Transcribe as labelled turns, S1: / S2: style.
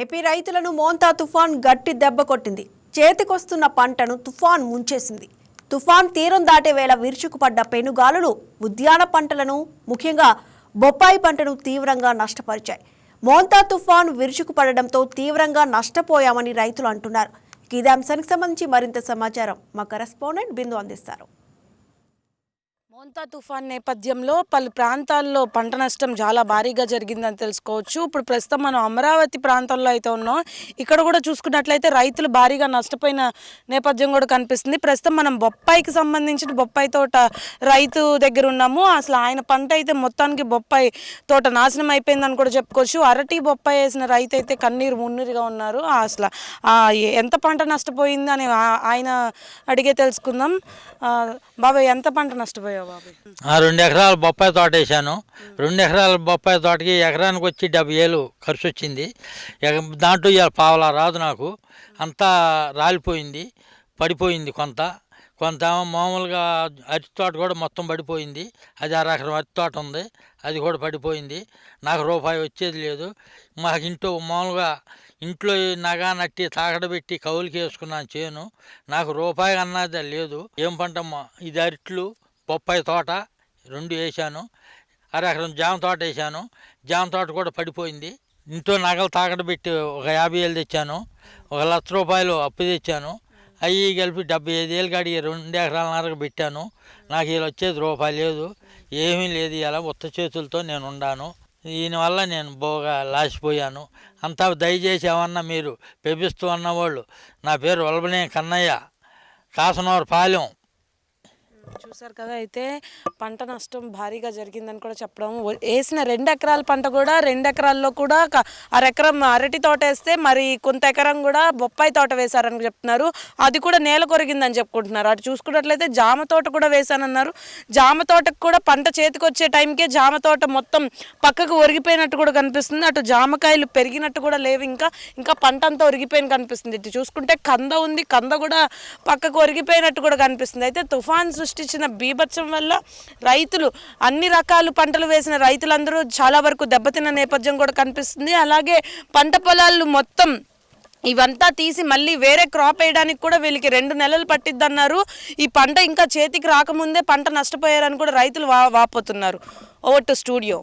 S1: AP రైతులను మోంతా తుఫాన్ గట్టి దెబ్బ కొట్టింది. చేతికొస్తున్న పంటను తుఫాన్ ముంచేసింది. తుఫాన్ తీరం దాటే వేళ విరుచుకుపడ్డ పెనుగాలులు ఉద్యాన పంటలను ముఖ్యంగా బొప్పాయి పంటను తీవ్రంగా నష్టపరిచాయి. మోంతా తుఫాన్ విరుచుకుపడడంతో తీవ్రంగా నష్టపోయామని రైతులు అంటున్నారు. ఇదే అంశానికి సంబంధించి మరింత సమాచారం మా కరెస్పాండెంట్ బిందు అందిస్తారు.
S2: మోంతా తుఫాన్ నేపథ్యంలో పలు ప్రాంతాల్లో పంట నష్టం చాలా భారీగా జరిగిందని తెలుసుకోవచ్చు. ఇప్పుడు ప్రస్తుతం మనం అమరావతి ప్రాంతంలో అయితే ఉన్నాం. ఇక్కడ కూడా చూసుకున్నట్లయితే రైతులు భారీగా నష్టపోయిన నేపథ్యం కూడా కనిపిస్తుంది. ప్రస్తుతం మనం బొప్పాయికి సంబంధించిన బొప్పాయి తోట రైతు దగ్గర ఉన్నాము. అసలు ఆయన పంట అయితే మొత్తానికి బొప్పాయి తోట నాశనం అయిపోయిందని కూడా చెప్పుకోవచ్చు. అరటి బొప్పాయి వేసిన రైతు అయితే కన్నీరు మున్నీరుగా ఉన్నారు. ఆ అసలు ఎంత పంట నష్టపోయింది అని ఆయన అడిగే తెలుసుకుందాం. బాబాయ్ ఎంత పంట నష్టపోయావు?
S3: రెండు ఎకరాల బొప్పాయి తోట వేసాను రెండు ఎకరాల బొప్పాయి తోటకి ఎకరానికి వచ్చి డెబ్బై ఏళ్ళు ఖర్చు వచ్చింది. ఎక- దాంట్లో ఇవాళ పావలా రాదు నాకు. అంతా రాలిపోయింది పడిపోయింది కొంత. కొంత మామూలుగా అరటి తోట కూడా మొత్తం పడిపోయింది. అది ఆరు ఎకరం అరటి తోట ఉంది అది కూడా పడిపోయింది. నాకు రూపాయి వచ్చేది లేదు. మాకు ఇంట్లో మామూలుగా ఇంట్లో నగా నట్టి తాకడబెట్టి కౌలుకి వేసుకున్నాను చేను. నాకు రూపాయి అన్నది లేదు. ఏం పంట ఇది అరిట్లు. బొప్పాయి తోట రెండు వేసాను అరెకరం జామ తోట వేసాను జామ తోట కూడా పడిపోయింది. ఇంట్లో నగలు తాకడ పెట్టి ఒక యాభై వేలు తెచ్చాను. ఒక లక్ష రూపాయలు అప్పు తెచ్చాను. అవి కలిపి డెబ్బై ఐదు వేలు కడిగి రెండు ఎకరాలన్నరకు పెట్టాను. నాకు ఇలా వచ్చేది రూపాయి లేదు. ఏమీ లేదు. ఇలా ఉత్త చేతులతో నేను ఉన్నాను దీనివల్ల నేను బాగా లాసిపోయాను. అంతా దయచేసి ఏమన్నా మీరు పెపిస్తూ అన్నవాళ్ళు నా పేరు వల్బనే కన్నయ్య కాసనవర పాలెం
S2: చూసారు కదా అయితే పంట నష్టం భారీగా జరిగిందని కూడా చెప్పడం. వేసిన రెండు ఎకరాల పంట కూడా రెండు ఎకరాల్లో కూడా అరెకరం అరటి తోట వేస్తే మరి కొంత ఎకరం కూడా బొప్పాయి తోట వేశారని చెప్తున్నారు. అది కూడా నేల కొరిగిందని చెప్పుకుంటున్నారు. అటు చూసుకున్నట్లయితే జామ తోట కూడా వేశానన్నారు. జామ తోటకు కూడా పంట చేతికి వచ్చే టైంకే జామ తోట మొత్తం పక్కకు ఒరిగిపోయినట్టు కూడా కనిపిస్తుంది. అటు జామకాయలు పెరిగినట్టు కూడా లేవు ఇంకా. ఇంకా పంట అంతా ఒరిగిపోయిన కనిపిస్తుంది. ఇటు చూసుకుంటే కంద ఉంది. కంద కూడా పక్కకు ఒరిగిపోయినట్టు కూడా కనిపిస్తుంది. అయితే తుఫాన్ సృష్టించిన బీభత్సం వల్ల రైతులు అన్ని రకాల పంటలు వేసిన రైతులందరూ చాలా వరకు దెబ్బతిన్న నేపథ్యం కూడా కనిపిస్తుంది. అలాగే పంట పొలాలు మొత్తం ఇవంతా తీసి మళ్ళీ వేరే క్రాప్ వేయడానికి కూడా వీళ్ళకి రెండు నెలలు పట్టిద్దన్నారు. ఈ పంట ఇంకా చేతికి రాకముందే పంట నష్టపోయారని కూడా రైతులు వా వాపోతున్నారు. Over to studio.